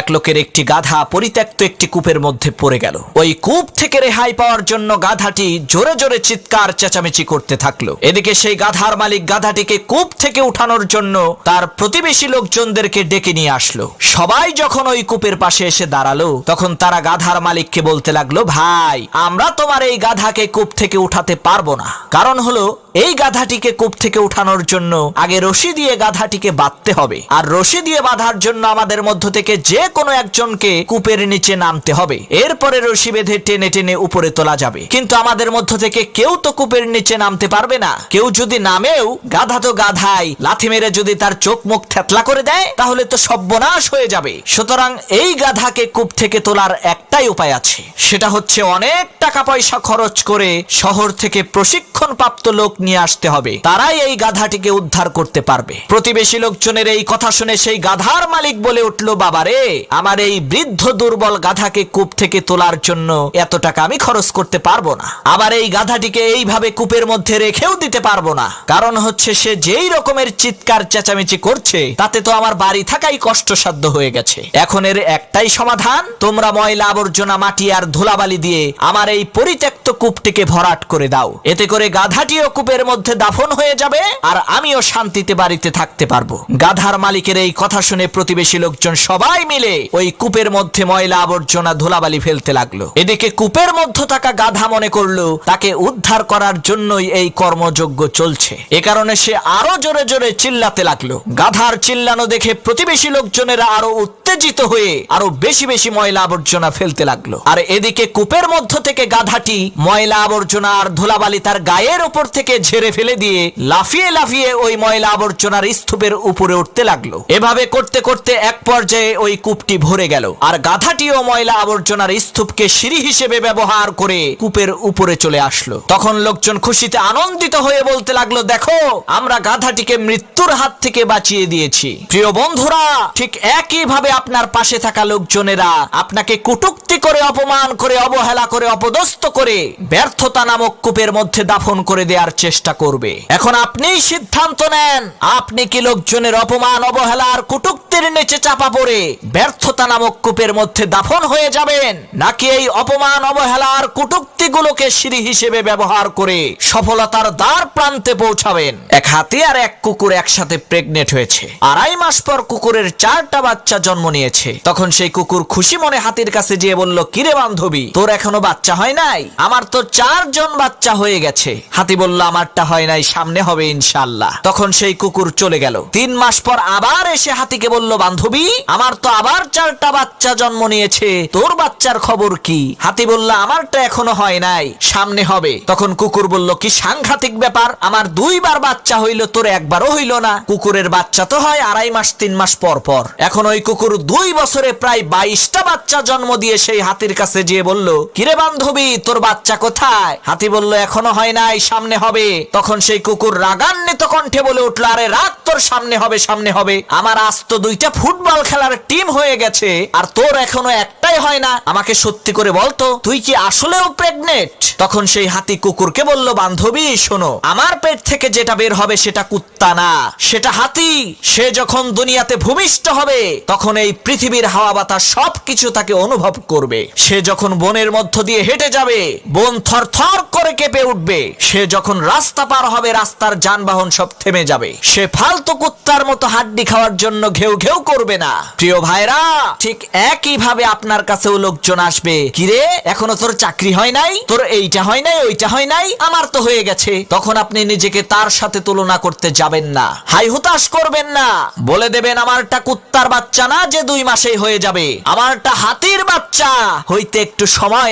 এক লোকের একটি গাধা পরিত্যক্ত একটি কূপের মধ্যে পড়ে গেল। ওই কূপ থেকে রেহাই পাওয়ার জন্য গাধাটি জোরে জোরে চিৎকার চেঁচামেচি করতে থাকল। এদিকে সেই গাধার মালিক গাধাটিকে কূপ থেকে উঠানোর জন্য তার প্রতিবেশী লোকজনদেরকে ডেকে নিয়ে আসলো। সবাই যখন ওই কূপের পাশে এসে দাঁড়াল, তখন তারা গাধার মালিককে বলতে লাগল, ভাই, আমরা তোমার এই গাধাকে কূপ থেকে উঠাতে পারব না। কারণ হলো এই গাধাটিকে কূপ থেকে উঠানোর জন্য আগে রশি দিয়ে গাধাটিকে বাঁধতে হবে। আর রশি দিয়ে বাঁধার জন্য আমাদের মধ্য থেকে যে কোনো একজনকে কূপের নিচে নামতে হবে। এরপরে রশি বেঁধে টেনে টেনে উপরে তোলা যাবে। কিন্তু আমাদের মধ্য থেকে কেউ তো কূপের নিচে নামতে পারবে না। কেউ যদি নামেও, গাধা তো গাধাই, লাথি মেরে যদি তার চোখ মুখ থেতলা করে দেয়, তাহলে তো সর্বনাশ হয়ে যাবে। সুতরাং এই গাধাকে কূপ থেকে তোলার একটাই উপায় আছে। সেটা হচ্ছে অনেক টাকা পয়সা খরচ করে শহর থেকে প্রশিক্ষণ প্রাপ্ত লোক নিয়ে আসতে হবে। তারাই এই গাধাটিকে উদ্ধার করতে পারবে। প্রতিবেশী লোকজনের এই কথা শুনে সেই গাধার মালিক বলে উঠল, বাবারে, আমার এই বৃদ্ধ দুর্বল গাধাকে কূপ থেকে তোলার জন্য এত টাকা আমি খরচ করতে পারব না। আবার এই গাধাটিকে এইভাবে কূপের মধ্যে রেখেও দিতে পারব না। কারণ হচ্ছে সে যেই রকমের চিৎকার চেঁচামেচি করছে, তাতে তো আমার বাড়ি থাকাই কষ্টসাধ্য হয়ে গেছে। এখন এর একটাই সমাধান, তোমরা ময়লা আবর্জনা মাটি আর ধুলাবালি দিয়ে আমার এই পরিত্যক্ত কূপটিকে ভরাট করে দাও। এতে করে গাধাটিও কূপের মধ্যে দাফন হয়ে যাবে আর আমিও শান্তিতে বাড়িতে থাকতে পারব। গাধার মালিকের এই কথা শুনে প্রতিবেশী লোকজন সবাই মিলে ওই কূপের মধ্যে ময়লা আবর্জনা ধুলাবালি ফেলতে লাগল। এদিকে কূপের মধ্যে থাকা গাধা মনে করল তাকে উদ্ধার করার জন্যই এই কর্মযজ্ঞ চলছে। এ কারণে সে আরও জোরে জোরে চিল্লাতে লাগল। গাধার চিল্লানো দেখে প্রতিবেশী লোকজনেরা আরও উত্তেজিত হয়ে আরও বেশি বেশি ময়লা আবর্জনা ফেলতে লাগল। আর এদিকে কূপের মধ্য থেকে গাধাটি ময়লা আবর্জনা আর ধুলাবালি তার গায়ের উপর থেকে ঝেড়ে ফেলে দিয়ে লাফিয়ে লাফিয়ে ওই ময়লা আবর্জনার স্তূপের উপরে উঠতে লাগল। এভাবে করতে করতে এক পর্যায়ে ওই কূপটি ভরে গেল। আর গাধাটিও ময়লা আবর্জনার স্তূপকে সিঁড়ি হিসেবে ব্যবহার করে কূপের উপরে চলে আসলো। তখন লোকজন খুশিতে আনন্দিত হয়ে বলতে লাগল, দেখো, আমরা গাধাটিকে মৃত্যুর হাত থেকে বাঁচিয়ে দিয়েছি। প্রিয় বন্ধুরা, ঠিক একই ভাবে আপনার পাশে থাকা লোকজনেরা আপনাকে কুটুক্তি করে, অপমান করে, অবহেলা করে, অপদস্থ করে ব্যর্থতা নামক কূপের মধ্যে দাফন করে দেওয়ার চেষ্টা করবে। এখন আপনিই সিদ্ধান্ত নেন, আপনি কি লোকজনের অপমান অবহেলা আর কুটুক্তির নিচে চাপা পড়ে ব্যর্থতা নামক কূপের মধ্যে দাফন হয়ে যাবেন, নাকি এই অপমান অবহেলা আর কুটুক্তিগুলোকে সিঁড়ি হিসেবে ব্যবহার করে সফলতার দ্বার প্রান্তে পৌঁছাবেন? এক হাতি আর এক কুকুর একসাথে প্রেগনেন্ট হয়েছে। আড়াই মাস পর কুকুরের চারটা বাচ্চা জন্ম নিয়েছে। তখন সেই কুকুর খুশি মনে হাতির কাছে যেয়ে বলল, কিরে বান্ধবী, তোর এখনও বাচ্চা হয় নাই? আমার তো চারজন বাচ্চা হয়ে গেছে। হাতি বলল আমারটা হয় নাই, সামনে হবে ইনশাল্লাহ তখন সেই কুকুর চলে গেল। তিন মাস পর আবার এসে হাতিকে বলল, বান্ধবী, আমার তো আবার চারটা বাচ্চা জন্ম নিয়েছে। তোর বাচ্চার খবর কি? হাতি বলল আমারটা এখনও হয় নাই, সামনে হবে। তখন কুকুর বলল, কি সাংঘাতিক ব্যাপার, আমার দুইবার বাচ্চা হইল, তোর একবারও হইল না। কুকুরের বাচ্চা তো হয় আড়াই মাস, তিন মাস পর পর। এখন ওই কুকুর দুই বছরে প্রায় বাইশটা বাচ্চা জন্ম দিয়ে সেই হাতির কাছে যেয়ে বলল, কিরে বান্ধবী, তোর বাচ্চা কোথায়? হাতি বলল, এখনও হয় নাই, সামনে হবে। তখন সেই কুকুর রাগান্বিত কণ্ঠে বলে উঠল, আরে রাগ তোর সামনে হবে সামনে হবে। আমার আস্ত দুইটা ফুটবল খেলার টিম হয়ে গেছে, আর তোর এখনও একটাই হয় না। আমাকে সত্যি করে বলতো, তুই কি আসলেও প্রেগনেন্ট তখন সেই হাতি কুকুরকে বলল, বান্ধবী, শোনো, আমার পেট থেকে যেটা বের হবে সেটা কুত্তা না, সেটা হাতি। সে যখন দুনিয়াতে ভূমিষ্ঠ হবে, তখন এই পৃথিবীর হাওয়া বাতাস সবকিছু তাকে অনুভব করবে। সে যখন বনের মধ্য দিয়ে হেঁটে যাবে, বন থর থর করে কেঁপে উঠবে। সে যখন রাস্তা পার হবে, রাস্তার যানবাহন সব থেমে যাবে। সে ফালতু কুত্তার মতো হাড্ডি খাওয়ার জন্য ঘেউ ঘেউ করবে না। প্রিয় ভাইরা, ঠিক একই ভাবে আপনার কাছেও লোকজন আসবে। কিরে এখনও তোর চাকরি হয় নাই? তোর এইটা হয় নাই, ওইটা হয় নাই? আমার তো হয়ে গেছে। তখন আপনি নিজেকে তার সাথে তুলনা করতে যাবেন না। হাই হুতাশ করবেন না। বলে দেবেন, আমারটা কুত্তার বাচ্চা না যে দুই মাসেই হয়ে যাবে। আমারটা হাতির বাচ্চা। হইতে একটু সময়